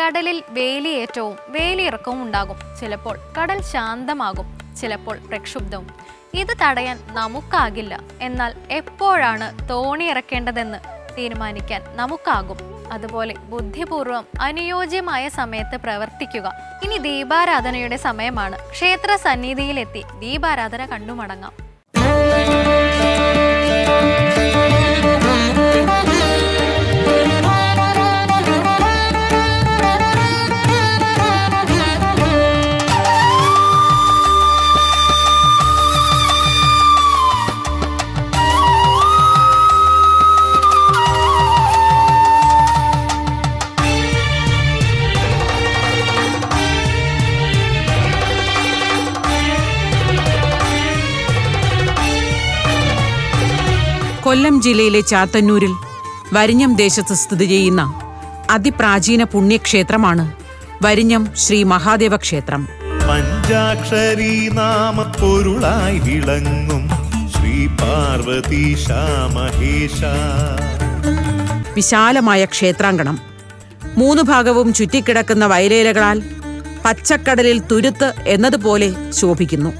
കടലിൽ വേലിയേറ്റവും വേലിയിറക്കവും ഉണ്ടാകും. ചിലപ്പോൾ കടൽ ശാന്തമാകും ചിലപ്പോൾ പ്രക്ഷുബ്ധവും. ഇത് തടയാൻ നമുക്കാകില്ല. എന്നാൽ എപ്പോഴാണ് തോണി ഇറക്കേണ്ടതെന്ന് തീരുമാനിക്കാൻ നമുക്കാകും. അതുപോലെ ബുദ്ധിപൂർവം അനുയോജ്യമായ സമയത്ത് പ്രവർത്തിക്കുക. ഇനി ദീപാരാധനയുടെ സമയമാണ്. ക്ഷേത്ര സന്നിധിയിലെത്തി ദീപാരാധന കണ്ടുമടങ്ങാം കൊല്ലം ജില്ലയിലെ ചാത്തന്നൂരിൽ വരിഞ്ഞം ദേശത്ത് സ്ഥിതി ചെയ്യുന്ന അതിപ്രാചീന പുണ്യക്ഷേത്രമാണ് വരിഞ്ഞം ശ്രീ മഹാദേവ ക്ഷേത്രം. പഞ്ചാക്ഷരി നാമപ്പൊരുളായി വിളങ്ങും ശ്രീ പാർവതി മഹേശ വിശാലമായ ക്ഷേത്രാങ്കണം. മൂന്ന് ഭാഗവും ചുറ്റിക്കിടക്കുന്ന വയലേലകളാൽ പച്ചക്കടലിൽ തുരുത്ത് എന്നതുപോലെ ശോഭിക്കുന്നു.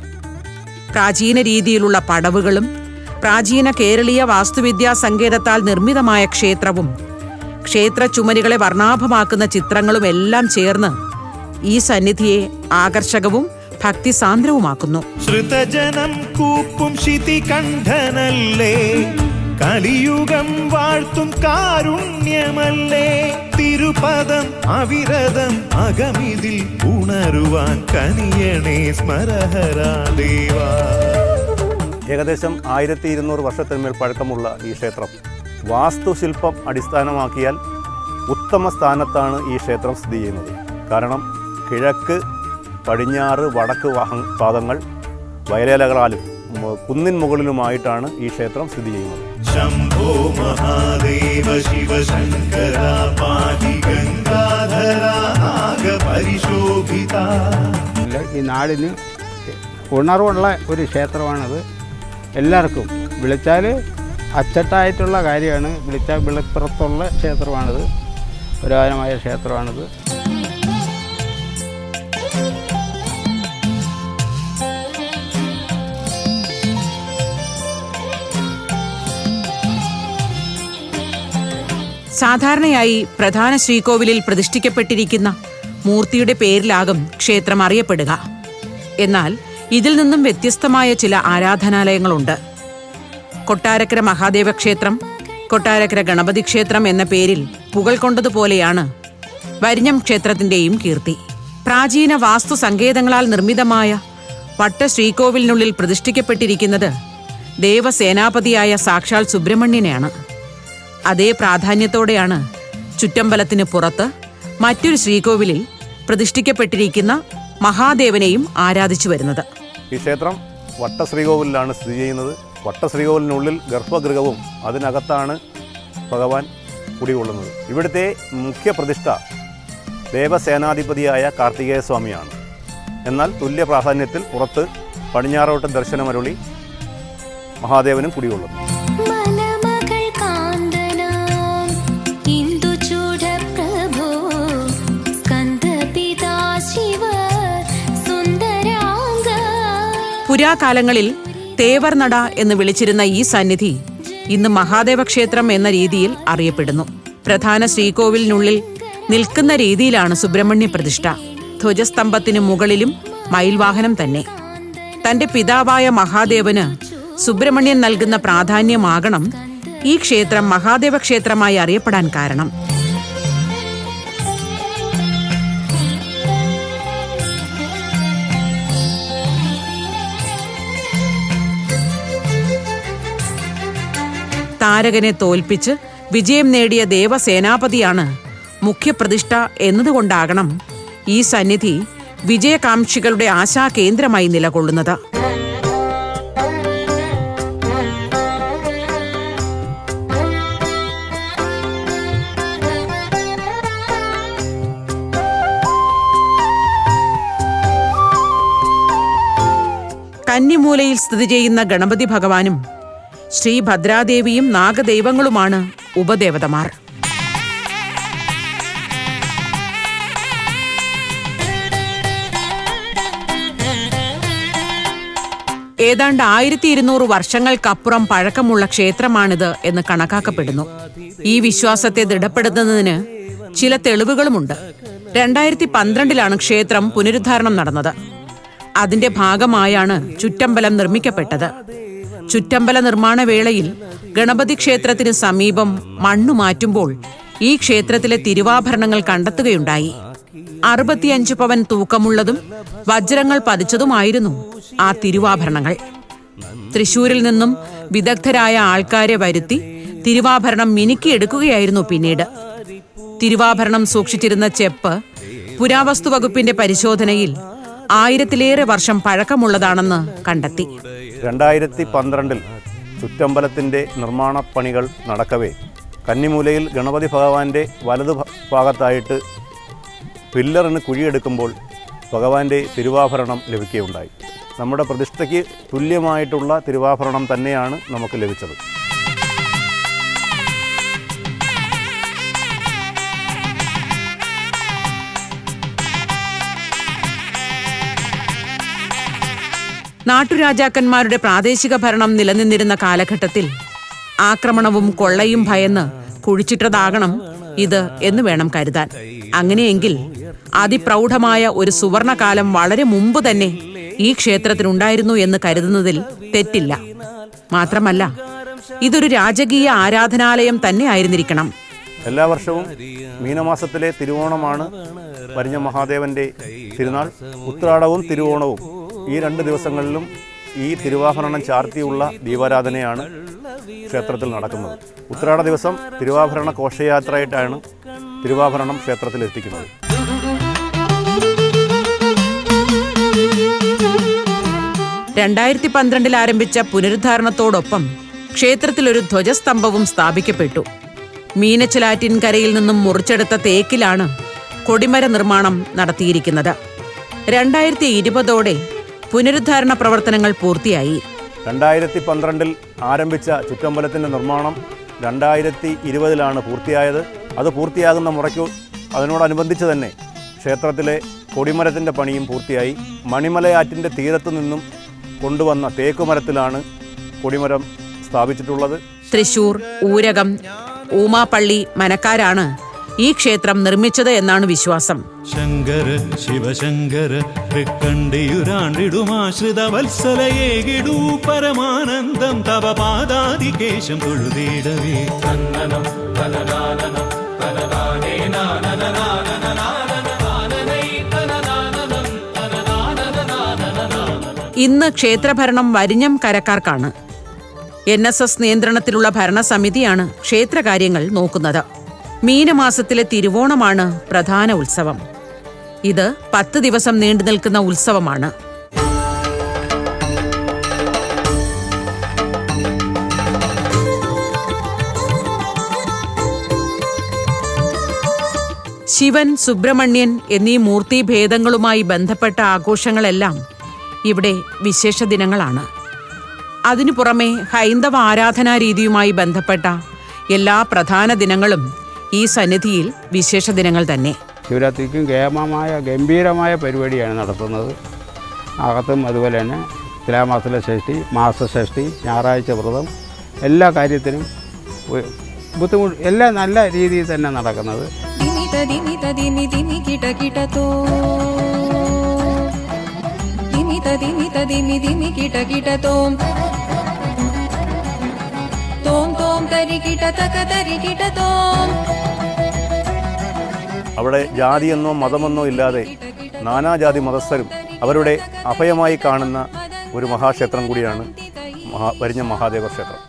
പ്രാചീന രീതിയിലുള്ള പടവുകളും പ്രാചീന കേരളീയ വാസ്തുവിദ്യാ സങ്കേതത്താൽ നിർമ്മിതമായ ക്ഷേത്രവും ക്ഷേത്ര ചുമരുകളെ വർണാഭമാക്കുന്ന ചിത്രങ്ങളും എല്ലാം ചേർന്ന് ഈ സന്നിധിയെ ആകർഷകവും ഭക്തിസാന്ദ്രവുമാക്കുന്നു. ശ്രുതജനം കൂപ്പും ശിതികണ്ഠനല്ലേ? കലിയുഗം വാഴ്ത്തും കാരുണ്യമല്ലേ? തിരുപദം അവിരതം അകമിതിൽ ഉണരുവാൻ കനിയണേ സ്മരഹരാ ദേവാ. ഏകദേശം ആയിരത്തി ഇരുന്നൂറ് വർഷത്തിന്മേൽ പഴക്കമുള്ള ഈ ക്ഷേത്രം. വാസ്തുശില്പം അടിസ്ഥാനമാക്കിയാൽ ഉത്തമ സ്ഥാനത്താണ് ഈ ക്ഷേത്രം സ്ഥിതി ചെയ്യുന്നത്. കാരണം കിഴക്ക് പടിഞ്ഞാറ് വടക്ക് വാഹ പാദങ്ങൾ വയലേലകളാലും കുന്നിൻ മുകളിലുമായിട്ടാണ് ഈ ക്ഷേത്രം സ്ഥിതി ചെയ്യുന്നത്. ശംഭോ മഹാദേവ ശിവശങ്കര പാതി ഗംഗാധര പരിശോഭിത. ഈ നാടിന് ഉണർവുള്ള ഒരു ക്ഷേത്രമാണത്. എല്ലാവർക്കും വിളിച്ചാൽ അച്ചട്ടായിട്ടുള്ള കാര്യമാണ്. വിളിച്ചാൽ വിളിപ്പുറത്തുള്ള ക്ഷേത്രമാണിത്. പുരാതനമായ ക്ഷേത്രമാണിത്. സാധാരണയായി പ്രധാന ശ്രീകോവിലിൽ പ്രതിഷ്ഠിക്കപ്പെട്ടിരിക്കുന്ന മൂർത്തിയുടെ പേരിലാകും ക്ഷേത്രം അറിയപ്പെടുക. എന്നാൽ ഇതിൽ നിന്നും വ്യത്യസ്തമായ ചില ആരാധനാലയങ്ങളുണ്ട്. കൊട്ടാരക്കര മഹാദേവ ക്ഷേത്രം കൊട്ടാരക്കര ഗണപതി ക്ഷേത്രം എന്ന പേരിൽ പുകൾ കൊണ്ടതുപോലെയാണ് വരിഞ്ഞം ക്ഷേത്രത്തിന്റെയും കീർത്തി. പ്രാചീന വാസ്തു സങ്കേതങ്ങളാൽ നിർമ്മിതമായ പട്ട ശ്രീകോവിലിനുള്ളിൽ പ്രതിഷ്ഠിക്കപ്പെട്ടിരിക്കുന്നത് ദേവസേനാപതിയായ സാക്ഷാൽ സുബ്രഹ്മണ്യനെയാണ്. അതേ പ്രാധാന്യത്തോടെയാണ് ചുറ്റമ്പലത്തിന് പുറത്ത് മറ്റൊരു ശ്രീകോവിലിൽ പ്രതിഷ്ഠിക്കപ്പെട്ടിരിക്കുന്ന മഹാദേവനെയും ആരാധിച്ചു വരുന്നത്. ഈ ക്ഷേത്രം വട്ടശ്രീകോവിലാണ് സ്ഥിതി ചെയ്യുന്നത്. വട്ടശ്രീകോവിലിനുള്ളിൽ ഗർഭഗൃഹവും അതിനകത്താണ് ഭഗവാൻ കുടികൊള്ളുന്നത്. ഇവിടുത്തെ മുഖ്യ പ്രതിഷ്ഠ ദേവസേനാധിപതിയായ കാർത്തികേയ സ്വാമിയാണ് എന്നാൽ തുല്യ പ്രാധാന്യത്തിൽ പുറത്ത് പടിഞ്ഞാറോട്ട് ദർശനമരുളി മഹാദേവനും കുടികൊള്ളുന്നു. പുരാകാലങ്ങളിൽ തേവർനട എന്ന് വിളിച്ചിരുന്ന ഈ സന്നിധി ഇന്ന് മഹാദേവ ക്ഷേത്രം എന്ന രീതിയിൽ അറിയപ്പെടുന്നു. പ്രധാന ശ്രീകോവിലിനുള്ളിൽ നിൽക്കുന്ന രീതിയിലാണ് സുബ്രഹ്മണ്യ പ്രതിഷ്ഠ. ധ്വജസ്തംഭത്തിന് മുകളിലും മയിൽവാഹനം തന്നെ. തന്റെ പിതാവായ മഹാദേവന് സുബ്രഹ്മണ്യൻ നൽകുന്ന പ്രാധാന്യമാകണം ഈ ക്ഷേത്രം മഹാദേവ ക്ഷേത്രമായി അറിയപ്പെടാൻ കാരണം. താരകനെ തോൽപ്പിച്ച് വിജയം നേടിയ ദേവസേനാപതിയാണ് മുഖ്യപ്രതിഷ്ഠ എന്നതുകൊണ്ടാകണം ഈ സന്നിധി വിജയകാംക്ഷികളുടെ ആശാകേന്ദ്രമായി നിലകൊള്ളുന്നത്. കന്നിമൂലയിൽ സ്ഥിതി ചെയ്യുന്ന ഗണപതി ഭഗവാനും ശ്രീ ഭദ്രാദേവിയും നാഗദൈവങ്ങളുമാണ് ഉപദേവതമാർ. ഏതാണ്ട് ആയിരത്തി ഇരുന്നൂറ് വർഷങ്ങൾക്കപ്പുറം പഴക്കമുള്ള ക്ഷേത്രമാണിത് എന്ന് കണക്കാക്കപ്പെടുന്നു. ഈ വിശ്വാസത്തെ ദൃഢപ്പെടുത്തുന്നതിന് ചില തെളിവുകളുമുണ്ട്. രണ്ടായിരത്തി പന്ത്രണ്ടിലാണ് ക്ഷേത്രം പുനരുദ്ധാരണം നടന്നത്. അതിന്റെ ഭാഗമായാണ് ചുറ്റമ്പലം നിർമ്മിക്കപ്പെട്ടത്. ചുറ്റമ്പല നിർമ്മാണ വേളയിൽ ഗണപതി ക്ഷേത്രത്തിന് സമീപം മണ്ണു മാറ്റുമ്പോൾ ഈ ക്ഷേത്രത്തിലെ തിരുവാഭരണങ്ങൾ കണ്ടെത്തുകയുണ്ടായി. അറുപത്തിയഞ്ച് പവൻ തൂക്കമുള്ളതും വജ്രങ്ങൾ പതിച്ചതുമായിരുന്നു ആ തിരുവാഭരണങ്ങൾ. തൃശൂരിൽ നിന്നും വിദഗ്ധരായ ആൾക്കാരെ വരുത്തി തിരുവാഭരണം മിനുക്കിയെടുക്കുകയായിരുന്നു പിന്നീട്. തിരുവാഭരണം സൂക്ഷിച്ചിരുന്ന ചെപ്പ് പുരാവസ്തു വകുപ്പിന്റെ പരിശോധനയിൽ ആയിരത്തിലേറെ വർഷം പഴക്കമുള്ളതാണെന്ന് കണ്ടെത്തി. രണ്ടായിരത്തി പന്ത്രണ്ടിൽ ചുറ്റമ്പലത്തിന്റെ നിർമ്മാണ പണികൾ നടക്കവേ. കന്നിമൂലയിൽ ഗണപതി ഭഗവാന്റെ വലതു ഭാഗത്തായിട്ട് പില്ലറിന് കുഴിയെടുക്കുമ്പോൾ ഭഗവാന്റെ തിരുവാഭരണം ലഭിക്കുകയുണ്ടായി. നമ്മുടെ പ്രതിഷ്ഠയ്ക്ക് തുല്യമായിട്ടുള്ള തിരുവാഭരണം തന്നെയാണ് നമുക്ക് ലഭിച്ചത്. നാട്ടുരാജാക്കന്മാരുടെ പ്രാദേശിക ഭരണം നിലനിന്നിരുന്ന കാലഘട്ടത്തിൽ ആക്രമണവും കൊള്ളയും ഭയന്ന് കുഴിച്ചിട്ടതാകണം ഇത് എന്ന് വേണം കരുതാൻ. അങ്ങനെയെങ്കിൽ അതിപ്രൗഢമായ ഒരു സുവർണകാലം വളരെ മുമ്പ് തന്നെ ഈ ക്ഷേത്രത്തിനുണ്ടായിരുന്നു എന്ന് കരുതുന്നതിൽ തെറ്റില്ല. മാത്രമല്ല ഇതൊരു രാജകീയ ആരാധനാലയം തന്നെ ആയിരുന്നിരിക്കണം. എല്ലാ വർഷവും മീനമാസത്തിലെ തിരുവോണമാണ്. വരിഞ്ഞ മഹാദേവന്റെ തിരുനാൾ. ഉത്രാടവും തിരുവോണവും. ഈ രണ്ട് ദിവസങ്ങളിലും ഈ തിരുവാഭരണം ചാർത്തിയുള്ള ദീപാരാധനയാണ് ക്ഷേത്രത്തിൽ നടക്കുന്നത്. ഉത്രാട ദിവസം തിരുവാഭരണ ഘോഷയാത്രയായിട്ടാണ് തിരുവാഭരണം ക്ഷേത്രത്തിൽ എത്തിക്കുന്നത്. രണ്ടായിരത്തി പന്ത്രണ്ടിൽ ആരംഭിച്ച പുനരുദ്ധാരണത്തോടൊപ്പം ക്ഷേത്രത്തിലൊരു ധ്വജസ്തംഭവും സ്ഥാപിക്കപ്പെട്ടു. മീനച്ചിലാറ്റിൻകരയിൽ നിന്നും മുറിച്ചെടുത്ത തേക്കിലാണ് കൊടിമര നിർമ്മാണം നടത്തിയിരിക്കുന്നത്. രണ്ടായിരത്തി ഇരുപതോടെ പുനരുദ്ധാരണ പ്രവർത്തനങ്ങൾ പൂർത്തിയായി. രണ്ടായിരത്തി പന്ത്രണ്ടിൽ ആരംഭിച്ച ചുറ്റമ്പലത്തിന്റെ നിർമ്മാണം രണ്ടായിരത്തി ഇരുപതിലാണ് പൂർത്തിയായത്. അത് പൂർത്തിയാകുന്ന മുറയ്ക്കു അതിനോടനുബന്ധിച്ച് തന്നെ ക്ഷേത്രത്തിലെ കൊടിമരത്തിന്റെ പണിയും പൂർത്തിയായി. മണിമലയാറ്റിന്റെ തീരത്തു നിന്നും കൊണ്ടുവന്ന തേക്കുമരത്തിലാണ് കൊടിമരം സ്ഥാപിച്ചിട്ടുള്ളത്. തൃശൂർ ഊരകം ഊമാപ്പള്ളി മനക്കാരാണ് ഈ ക്ഷേത്രം നിർമ്മിച്ചത് എന്നാണ് വിശ്വാസം. ശങ്കര ശിവശങ്കര തൃക്കണ്ടിയുരാണ്ടിടുമാശ്രിത വത്സലയേകിടൂ പരമാനന്ദം തവ പാദാതികേശം തൊഴുതീടവേ. ഇന്ന് ക്ഷേത്രഭരണം വരിഞ്ഞം കരക്കാർക്കാണ് എൻ എസ് എസ് നിയന്ത്രണത്തിലുള്ള ഭരണസമിതിയാണ് ക്ഷേത്രകാര്യങ്ങൾ നോക്കുന്നത് മീനമാസത്തിലെ തിരുവോണമാണ് പ്രധാന ഉത്സവം. ഇത് പത്ത് ദിവസം നീണ്ടു നിൽക്കുന്ന ഉത്സവമാണ്. ശിവൻ സുബ്രഹ്മണ്യൻ എന്നീ മൂർത്തിഭേദങ്ങളുമായി ബന്ധപ്പെട്ട ആഘോഷങ്ങളെല്ലാം ഇവിടെ വിശേഷ ദിനങ്ങളാണ്. അതിനു പുറമെ ഹൈന്ദവ ആരാധനാ രീതിയുമായി ബന്ധപ്പെട്ട എല്ലാ പ്രധാന ദിനങ്ങളും ഈ സന്നിധിയിൽ വിശേഷ ദിനങ്ങൾ തന്നെ ശിവരാത്രിക്കും കേമമായ ഗംഭീരമായ പരിപാടിയാണ് നടത്തുന്നത് അകത്തും അതുപോലെ തന്നെ തുലാമാസത്തിലെ ഷഷ്ടി മാസഷഷ്ടി ഞായറാഴ്ച വ്രതം എല്ലാ കാര്യത്തിനും ബുദ്ധിമുട്ട് എല്ലാം നല്ല രീതിയിൽ തന്നെ നടക്കുന്നത് കിട കിട തോം അവിടെ ജാതിയെന്നോ മതമെന്നോ ഇല്ലാതെ നാനാജാതി മതസ്ഥരും അവരുടെ അഭയമായി കാണുന്ന ഒരു മഹാക്ഷേത്രം കൂടിയാണ് മഹാ വരിഞ്ഞ മഹാദേവ ക്ഷേത്രം.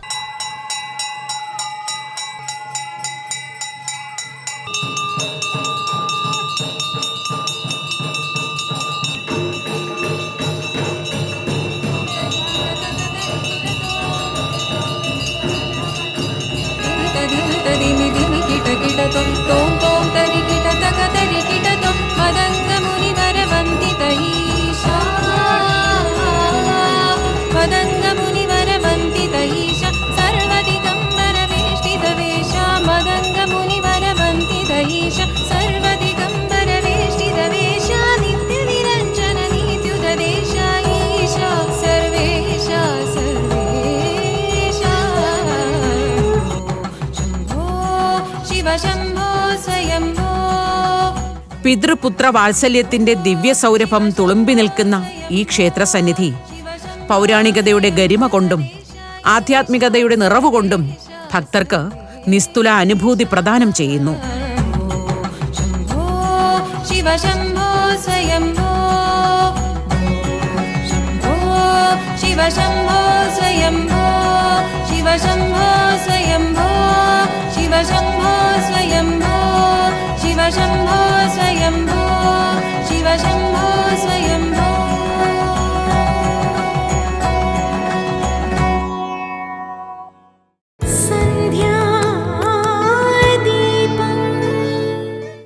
പിതൃപുത്ര വാത്സല്യത്തിന്റെ ദിവ്യ സൗരഭം തുളുമ്പി നിൽക്കുന്ന ഈ ക്ഷേത്രസന്നിധി പൗരാണികതയുടെ ഗരിമ കൊണ്ടും ആധ്യാത്മികതയുടെ നിറവുകൊണ്ടും ഭക്തർക്ക് നിസ്തുല അനുഭൂതി പ്രദാനം ചെയ്യുന്നു. ശിവശംഭോ ശിവശംഭോ സ്വയംഭോ. ശിവശംഭോ